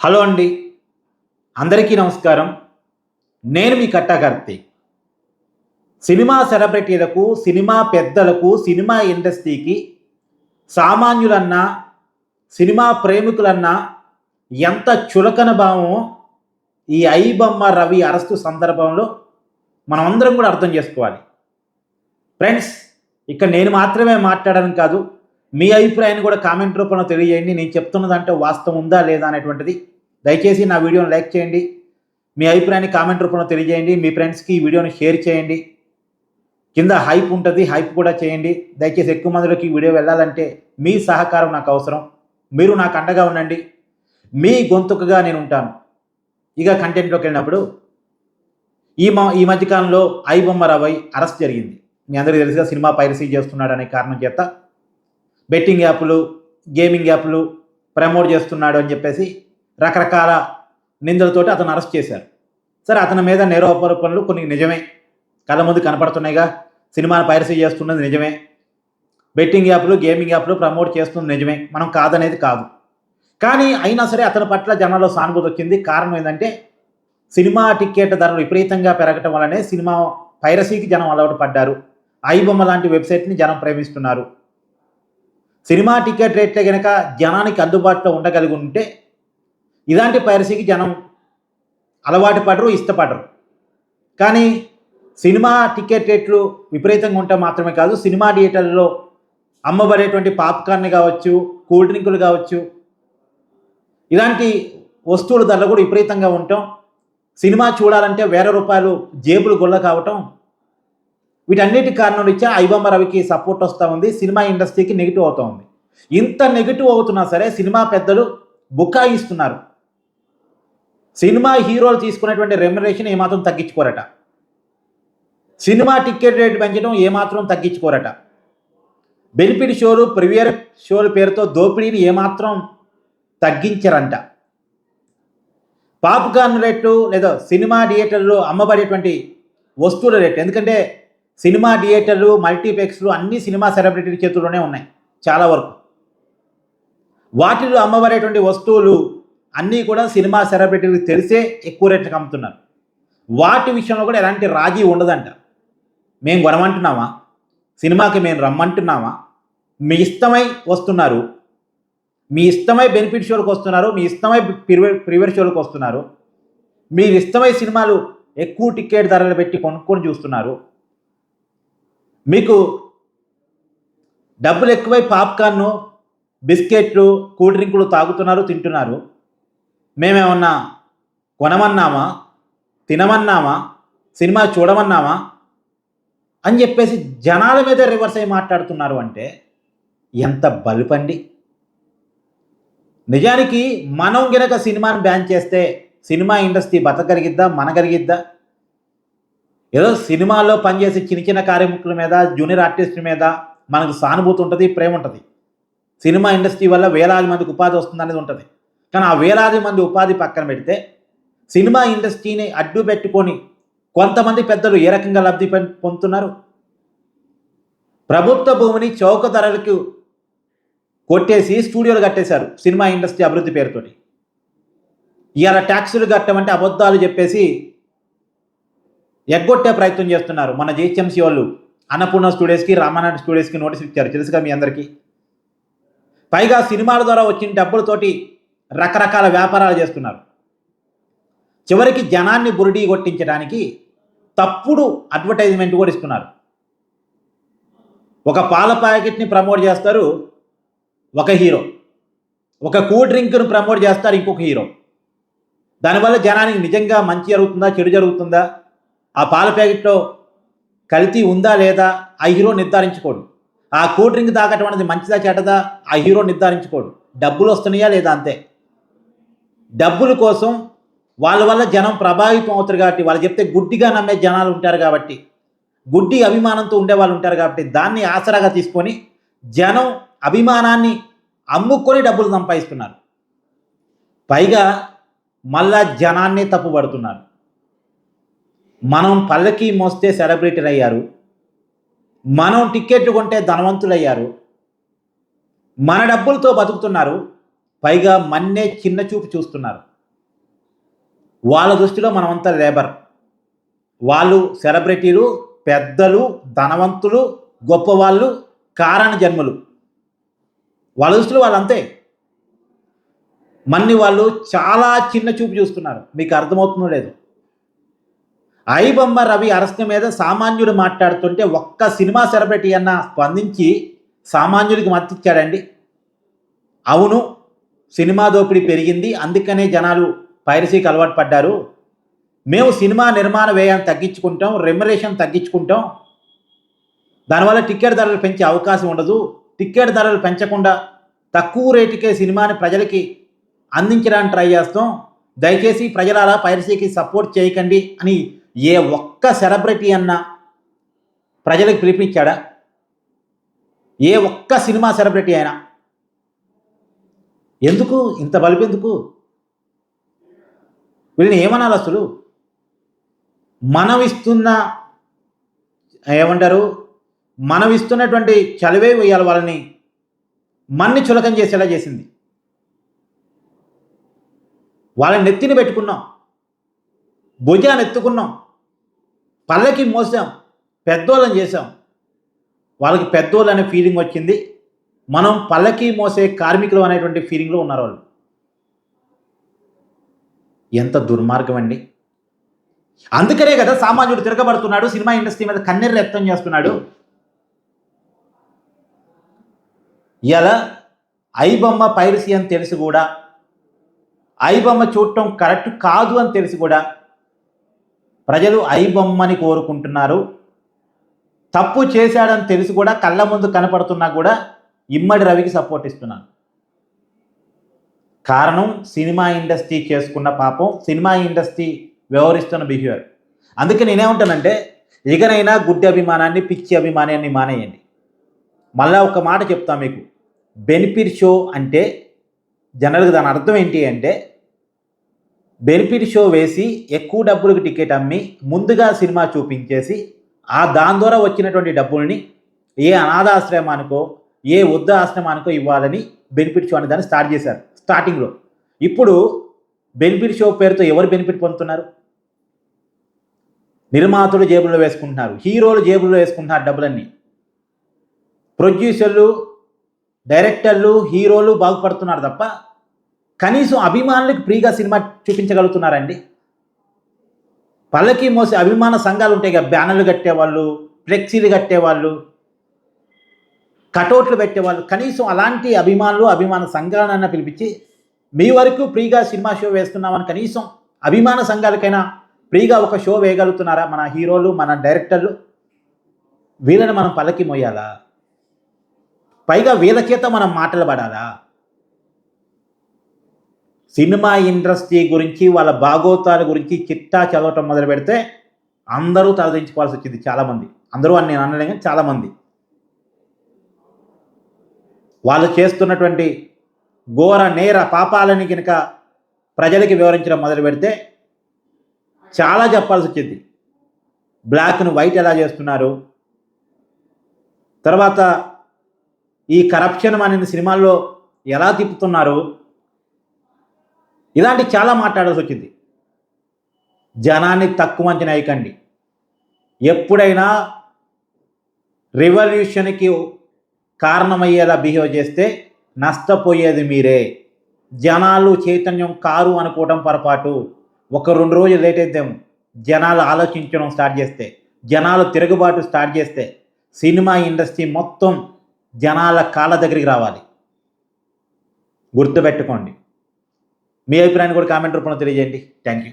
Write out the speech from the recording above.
Hello అండి. అందరికీ నమస్కారం. నేను మీ కట్టాకర్తి సినిమా సెలబ్రిటీలకు సినిమా పెద్దలకు సినిమా ఇండస్ట్రీకి సామాన్యులన్నా సినిమా ప్రేమికులన్నా ఎంత చులకన భావమో ఈ ఐబొమ్మ రవి అరెస్టు సందర్భంలో మనమందరం కూడా అర్థం చేసుకోవాలి. ఫ్రెండ్స్ ఇక్కడ నేను మాత్రమే మాట్లాడడం కాదు మీ అభిప్రాయాన్ని కూడా కామెంట్ రూపంలో తెలియజేయండి. నేను చెప్తున్నదంటే వాస్తవం ఉందా లేదా అనేటువంటిది దయచేసి నా వీడియోని లైక్ చేయండి. మీ అభిప్రాయాన్ని కామెంట్ రూపంలో తెలియజేయండి. మీ ఫ్రెండ్స్కి ఈ వీడియోని షేర్ చేయండి. కింద హైప్ ఉంటుంది. హైప్ కూడా చేయండి. దయచేసి ఎక్కువ మందిలోకి ఈ వీడియో వెళ్ళాలంటే మీ సహకారం నాకు అవసరం. మీరు నాకు అండగా ఉండండి. మీ గొంతుకగా నేను ఉంటాను. ఇక కంటెంట్లోకి వెళ్ళినప్పుడు ఈ మా ఈ మధ్యకాలంలో ఐబొమ్మ రవై అరెస్ట్ జరిగింది. మీ అందరికీ తెలుసుగా సినిమా పైరసీ చేస్తున్నాడు అనే కారణం చేత బెట్టింగ్ యాప్లు గేమింగ్ యాప్లు ప్రమోట్ చేస్తున్నాడు అని చెప్పేసి రకరకాల నిందలతోటి అతను అరెస్ట్ చేశారు. సరే అతని మీద నేరోపరోపణలు కొన్ని నిజమే. కళ్ళ ముందు కనపడుతున్నాయిగా. సినిమాను పైరసీ చేస్తున్నది నిజమే. బెట్టింగ్ యాప్లు గేమింగ్ యాప్లు ప్రమోట్ చేస్తుంది నిజమే. మనం కాదనేది కాదు. కానీ అయినా సరే అతని పట్ల జనాల్లో సానుభూతి వచ్చింది. కారణం ఏంటంటే సినిమా టికెట్ ధరలు విపరీతంగా పెరగటం వల్లనే సినిమా పైరసీకి జనం అలవాటు పడ్డారు. ఐబొమ్మ లాంటి వెబ్సైట్ని జనం ప్రేమిస్తున్నారు. సినిమా టికెట్ రేట్లు కనుక జనానికి అందుబాటులో ఉండగలిగి ఉంటే ఇలాంటి పైరసీకి జనం అలవాటు పడరు ఇష్టపడరు. కానీ సినిమా టికెట్ రేట్లు విపరీతంగా ఉంటే మాత్రమే కాదు సినిమా థియేటర్లో అమ్మబడేటువంటి పాప్కార్న్ కావచ్చు కూల్ డ్రింకులు కావచ్చు ఇలాంటి వస్తువుల ధరలు కూడా విపరీతంగా ఉండటం సినిమా చూడాలంటే వేల రూపాయలు జేబులు గుల్ల కావటం వీటన్నిటి కారణం నుంచే ఐబొమ్మ రవికి సపోర్ట్ వస్తూ ఉంది. సినిమా ఇండస్ట్రీకి నెగిటివ్ అవుతూ ఉంది. ఇంత నెగిటివ్ అవుతున్నా సరే సినిమా పెద్దలు బుకాయిస్తున్నారు. సినిమా హీరోలు తీసుకునేటువంటి రెమ్యునరేషన్ ఏమాత్రం తగ్గించుకోరట. సినిమా టికెట్ రేటు పెంచడం ఏమాత్రం తగ్గించుకోరట. బెనిఫిట్ షోలు ప్రివియర్ షోల పేరుతో దోపిడీని ఏమాత్రం తగ్గించరంట. పాప్కార్న్ రేటు లేదా సినిమా థియేటర్లో అమ్మబడేటువంటి వస్తువుల రేటు. ఎందుకంటే సినిమా థియేటర్లు మల్టీప్లెక్స్లు అన్ని సినిమా సెలబ్రిటీల చేతుల్లోనే ఉన్నాయి. చాలా వరకు. వాటిలో అమ్మబడేటువంటి వస్తువులు అన్నీ కూడా సినిమా సెలబ్రిటీలకు తెలిసే ఎక్కువ రేట్లకు అమ్ముతున్నారు. వాటి విషయంలో కూడా ఎలాంటి రాజీ ఉండదంట. మేము కొనమంటున్నామా? సినిమాకి మేము రమ్మంటున్నామా? మీ ఇష్టమై వస్తున్నారు. మీ ఇష్టమై బెనిఫిట్ షోలకు వస్తున్నారు. మీ ఇష్టమై ప్రివే ప్రివేర్ షోలకు వస్తున్నారు. మీరు ఇష్టమై సినిమాలు ఎక్కువ టికెట్ ధరలు పెట్టి కొనుక్కొని చూస్తున్నారు. మీకు డబ్బులు ఎక్కువై పాప్కార్న్ బిస్కెట్లు కూల్ డ్రింకులు తాగుతున్నారు తింటున్నారు. మేమేమన్నా కొనమన్నామా? తినమన్నామా? సినిమా చూడమన్నామా? అని చెప్పేసి జనాల మీద రివర్స్ అయి మాట్లాడుతున్నారు అంటే ఎంత బలుపండి. నిజానికి మనం గినక సినిమాని బ్యాన్ చేస్తే సినిమా ఇండస్ట్రీ బతకగలిగిద్దా మనగలిగిద్దా? ఏదో సినిమాల్లో పనిచేసే చిన్న చిన్న కార్యముఖుల మీద జూనియర్ ఆర్టిస్టుల మీద మనకు సానుభూతి ఉంటుంది ప్రేమ ఉంటుంది. సినిమా ఇండస్ట్రీ వల్ల వేలాది మందికి ఉపాధి వస్తుంది అనేది ఉంటుంది. కానీ ఆ వేలాది మంది ఉపాధి పక్కన పెడితే సినిమా ఇండస్ట్రీని అడ్డు పెట్టుకొని కొంతమంది పెద్దలు ఏ రకంగా లబ్ధి పొందుతున్నారు? ప్రభుత్వ భూమిని చౌక ధరలకు కొట్టేసి స్టూడియోలు కట్టేశారు సినిమా ఇండస్ట్రీ అభివృద్ధి పేరుతోటి. ఇవాళ ట్యాక్సులు కట్టమంటే అబద్ధాలు చెప్పేసి ఎగ్గొట్టే ప్రయత్నం చేస్తున్నారు. మన జిహెచ్ఎంసీ వాళ్ళు అన్నపూర్ణ స్టూడియోస్కి రామానాయుడు స్టూడియోస్కి నోటీస్ ఇచ్చారు. తెలుసుగా మీ అందరికీ? పైగా సినిమాల ద్వారా వచ్చిన డబ్బులతోటి రకరకాల వ్యాపారాలు చేస్తున్నారు. చివరికి జనాన్ని బురిడి కొట్టించడానికి తప్పుడు అడ్వర్టైజ్మెంట్ కూడా ఇస్తున్నారు. ఒక పాల ప్యాకెట్ని ప్రమోట్ చేస్తారు ఒక హీరో. ఒక కూల్ డ్రింక్ను ప్రమోట్ చేస్తారు ఇంకొక హీరో. దానివల్ల జనానికి నిజంగా మంచి జరుగుతుందా చెడు జరుగుతుందా? ఆ పాల ప్యాకెట్లో కల్తీ ఉందా లేదా ఆ హీరో నిర్ధారించుకోడు. ఆ కూల్ డ్రింక్ తాగటం అనేది మంచిదా చెడ్డదా? ఆ హీరో నిర్ధారించుకోడు. డబ్బులు వస్తున్నాయా లేదా అంతే. డబ్బుల కోసం వాళ్ళ వల్ల జనం ప్రభావితం అవుతారు కాబట్టి వాళ్ళు చెప్తే గుడ్డిగా నమ్మే జనాలు ఉంటారు కాబట్టి గుడ్డి అభిమానంతో ఉండే వాళ్ళు ఉంటారు కాబట్టి దాన్ని ఆసరాగా తీసుకొని జనం అభిమానాన్ని అమ్ముకొని డబ్బులు సంపాదిస్తున్నారు. పైగా మళ్ళా జనాన్ని తప్పుపడుతున్నారు. మనం పల్లకి మోస్తే సెలబ్రిటీలు అయ్యారు మనం టిక్కెట్లు కొంటే ధనవంతులయ్యారు. మన డబ్బులతో బతుకుతున్నారు. పైగా మన్నే చిన్న చూపు చూస్తున్నారు. వాళ్ళ దృష్టిలో మనమంతా లేబర్. వాళ్ళు సెలబ్రిటీలు పెద్దలు ధనవంతులు గొప్పవాళ్ళు కారణ జన్మలు. వాళ్ళ దృష్టిలో వాళ్ళు అంతే మన్ని వాళ్ళు చాలా చిన్న చూపు చూస్తున్నారు. మీకు అర్థమవుతుందో లేదు. ఐబొమ్మ రవి అరెస్ట్ మీద సామాన్యుడు మాట్లాడుతుంటే ఒక్క సినిమా సెలబ్రిటీ అన్న స్పందించి సామాన్యుడికి మద్దతిచ్చాడండి అవును సినిమా దోపిడీ పెరిగింది అందుకనే జనాలు పైరసీకి అలవాటు పడ్డారు. మేము సినిమా నిర్మాణ వ్యయాన్ని తగ్గించుకుంటాం రెమ్యురేషన్ తగ్గించుకుంటాం. దానివల్ల టికెట్ ధరలు పెంచే అవకాశం ఉండదు. టికెట్ ధరలు పెంచకుండా తక్కువ రేటుకే సినిమాని ప్రజలకి అందించడానికి ట్రై చేస్తాం. దయచేసి ప్రజల పైరసీకి సపోర్ట్ చేయకండి అని ఏ ఒక్క సెలబ్రిటీ అన్న ప్రజలకు పిలిపించాడా? ఏ ఒక్క సినిమా సెలబ్రిటీ అయినా? ఎందుకు? ఇంత బలిపెందుకు వీళ్ళని ఏమనాలి అసలు? మనమిస్తున్న ఏమంటారు? మనం ఇస్తున్నటువంటి చలివే వేయాలి వాళ్ళని. మన్ని చులకం చేసేలా చేసింది. వాళ్ళని నెత్తిని పెట్టుకున్నాం. భుజాన్ని ఎత్తుకున్నాం. పల్లకి మోసాం పెద్దోళ్ళని చేసాం వాళ్ళకి పెద్దోళ్ళు అనే ఫీలింగ్ వచ్చింది. మనం పల్లకి మోసే కార్మికులు అనేటువంటి ఫీలింగ్లో ఉన్నారు వాళ్ళు. ఎంత దుర్మార్గం అండి. అందుకనే కదా సామాన్యుడు తిరగబడుతున్నాడు సినిమా ఇండస్ట్రీ మీద కన్నెర్ర వ్యక్తం చేస్తున్నాడు. ఇలా ఐబొమ్మ పైరసీ అని తెలిసి కూడా. ఐబొమ్మ చూడటం కరెక్ట్ కాదు అని తెలిసి కూడా. ప్రజలు ఐబొమ్మని కోరుకుంటున్నారు. తప్పు చేశాడని తెలిసి కూడా కళ్ళ ముందు కనపడుతున్నా కూడా ఇమ్మడి రవికి సపోర్ట్ ఇస్తున్నాను. కారణం సినిమా ఇండస్ట్రీ చేసుకున్న పాపం సినిమా ఇండస్ట్రీ వ్యవహరిస్తున్న బిహేవియర్ అందుకే నేనేమంటానంటే ఇకనైనా గుడ్డి అభిమానాన్ని పిచ్చి అభిమానాన్ని మానేయండి. మళ్ళా ఒక మాట చెప్తా మీకు. బెనిఫిట్ షో అంటే జనరల్గా దాని అర్థం ఏంటి అంటే బెనిఫిట్ షో వేసి ఎక్కువ డబ్బులకు టికెట్ అమ్మి ముందుగా సినిమా చూపించేసి ఆ దాని ద్వారా వచ్చినటువంటి డబ్బుల్ని ఏ అనాథాశ్రమానికో ఏ వృద్ధ ఆశ్రమానికో ఇవ్వాలని బెనిఫిట్ షో అనే దాన్ని స్టార్ట్ చేశారు స్టార్టింగ్లో. ఇప్పుడు బెనిఫిట్ షో పేరుతో ఎవరు బెనిఫిట్ పొందుతున్నారు? నిర్మాతలు జేబుల్లో వేసుకుంటున్నారు హీరోలు జేబుల్లో వేసుకుంటున్నారు డబ్బులన్నీ. ప్రొడ్యూసర్లు డైరెక్టర్లు హీరోలు బాగుపడుతున్నారు తప్ప కనీసం అభిమానులకు ఫ్రీగా సినిమా చూపించగలుగుతున్నారండి. పల్లకి మోసే అభిమాన సంఘాలు ఉంటాయి కదా బ్యానర్లు కట్టేవాళ్ళు ఫ్లెక్సీలు కట్టేవాళ్ళు కటౌట్లు పెట్టేవాళ్ళు. కనీసం అలాంటి అభిమానులు అభిమాన సంఘాలన్నా పిలిపించి మీ వరకు ఫ్రీగా సినిమా షో వేస్తున్నామని కనీసం అభిమాన సంఘాలకైనా ఫ్రీగా ఒక షో వేయగలుగుతున్నారా? మన హీరోలు మన డైరెక్టర్లు. వీళ్ళని మనం పల్లకి మోయాలా? పైగా వీళ్ళ చేత మనం మాటలు పడాలా? సినిమా ఇండస్ట్రీ గురించి వాళ్ళ భాగోతాల గురించి చిట్టా చదవటం మొదలు పెడితే అందరూ తలదించుకోవాల్సి వచ్చింది చాలామంది. అందరూ అని నేను అనలేను కానీ చాలామంది. వాళ్ళు చేస్తున్నటువంటి ఘోర నేర పాపాలని కనుక ప్రజలకి వివరించడం మొదలు పెడితే చాలా చెప్పాల్సి వచ్చింది. బ్లాక్ను వైట్ ఎలా చేస్తున్నారు? తర్వాత ఈ కరప్షన్ అనేది సినిమాల్లో ఎలా తిప్పుతున్నారు? ఇలాంటి చాలా మాట్లాడాల్సి వచ్చింది. జనాన్ని తక్కువ అంచనా వేయకండి. ఎప్పుడైనా రివల్యూషన్కి కారణమయ్యేలా బిహేవ్ చేస్తే నష్టపోయేది మీరే. జనాలు చైతన్యం కారు అనుకోవడం పొరపాటు. ఒక రెండు రోజులు లేట్ అయిద్దాం. జనాలు ఆలోచించడం స్టార్ట్ చేస్తే జనాలు తిరుగుబాటు స్టార్ట్ చేస్తే సినిమా ఇండస్ట్రీ మొత్తం జనాల కాళ్ళ దగ్గరికి రావాలి. గుర్తుపెట్టుకోండి. మీ అభిప్రాయాన్ని కూడా కామెంట్ రూపంలో తెలియజేయండి. Thank you